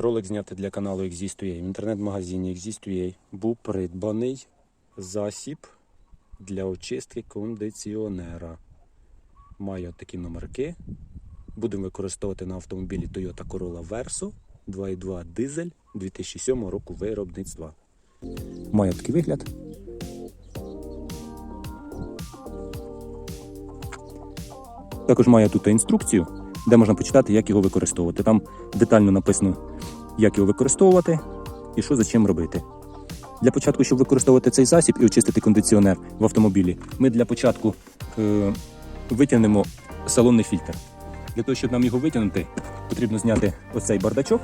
Ролик знятий для каналу Exist.ua. В інтернет-магазині Exist.ua був придбаний засіб для очистки кондиціонера. Має такі номерки. Будемо використовувати на автомобілі Toyota Corolla Verso 2.2 дизель 2007 року виробництва. Має такий вигляд. Також має тут інструкцію, де можна почитати, як його використовувати. Там детально написано, як його використовувати і що за чим робити. Для початку, щоб використовувати цей засіб і очистити кондиціонер в автомобілі, ми для початку е, витягнемо салонний фільтр. Для того, щоб нам його витягнути, потрібно зняти оцей бардачок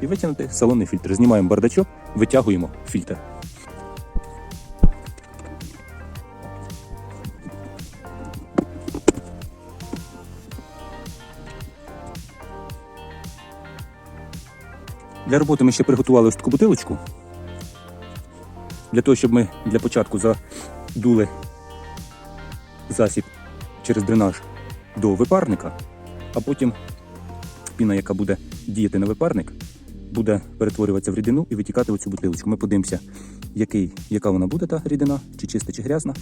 і витягнути салонний фільтр. Знімаємо бардачок, витягуємо фільтр. Для роботи ми ще приготували ось таку бутилочку. Для того, щоб ми для початку задули засіб через дренаж до випарника, а потім піна, яка буде діяти на випарник, буде перетворюватися в рідину і витікати в цю бутилочку. Ми подивимося, який, яка вона буде та рідина, чи чиста, чи грязна.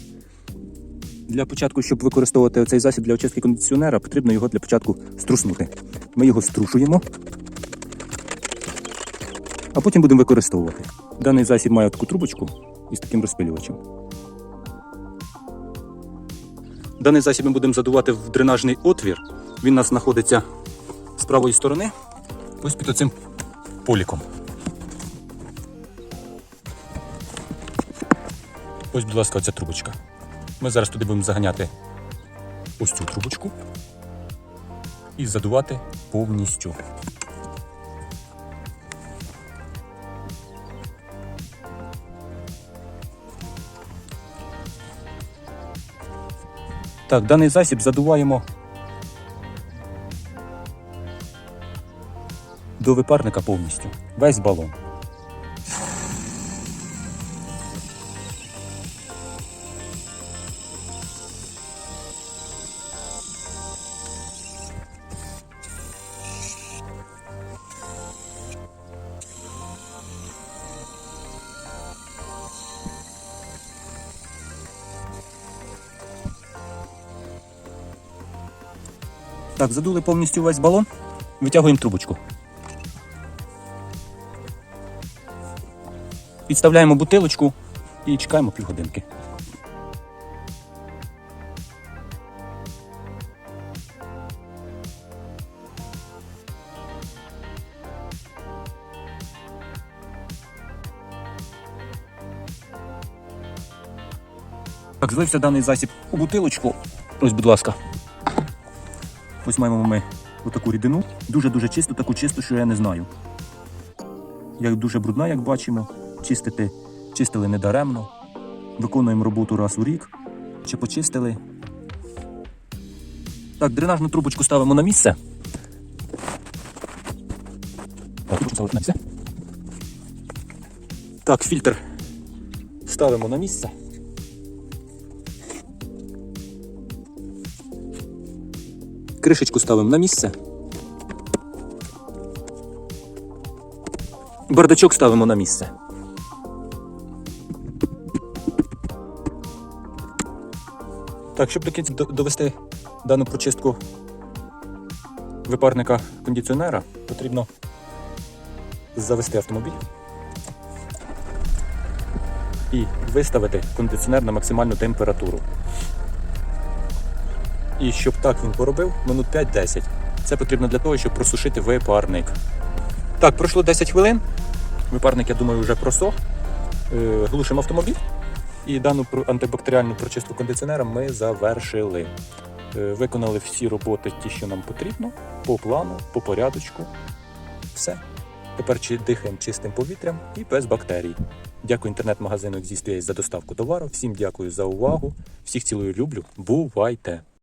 Для початку, щоб використовувати цей засіб для очистки кондиціонера, потрібно його для початку струснути. Ми його струшуємо а потім будемо використовувати. Даний засіб має таку трубочку із таким розпилювачем. Даний засіб ми будемо задувати в дренажний отвір. Він у нас знаходиться з правої сторони, ось під оцим поліком. Ось, будь ласка, оця трубочка. Ми зараз туди будемо заганяти ось цю трубочку і задувати повністю. Так, даний засіб задуваємо до випарника повністю. Весь балон. Так, задули повністю весь балон, витягуємо трубочку. Підставляємо бутилочку і чекаємо півгодинки. Так, злився даний засіб у бутилочку. Ось, будь ласка. Ось маємо ми отаку рідину. Дуже-дуже чисту, таку чисту, що я не знаю. Як дуже брудна, як бачимо. Чистити чистили недаремно. Виконуємо роботу раз у рік. Ще почистили. Так, дренажну трубочку ставимо на місце. Так, фільтр ставимо на місце. Кришечку ставимо на місце. Бардачок ставимо на місце. Так, щоб до кінця довести дану прочистку випарника кондиціонера, потрібно завести автомобіль і виставити кондиціонер на максимальну температуру. І щоб так він поробив, минут 5-10. Це потрібно для того, щоб просушити випарник. Так, пройшло 10 хвилин. Випарник, я думаю, вже просох. Е, Глушимо автомобіль. І дану антибактеріальну прочистку кондиціонера ми завершили. Е, Виконали всі роботи, ті, що нам потрібно, по плану, по порядочку. Все. Тепер дихаємо чистим повітрям і без бактерій. Дякую інтернет-магазину Exist.ua за доставку товару. Всім дякую за увагу. Всіх цілую люблю. Бувайте!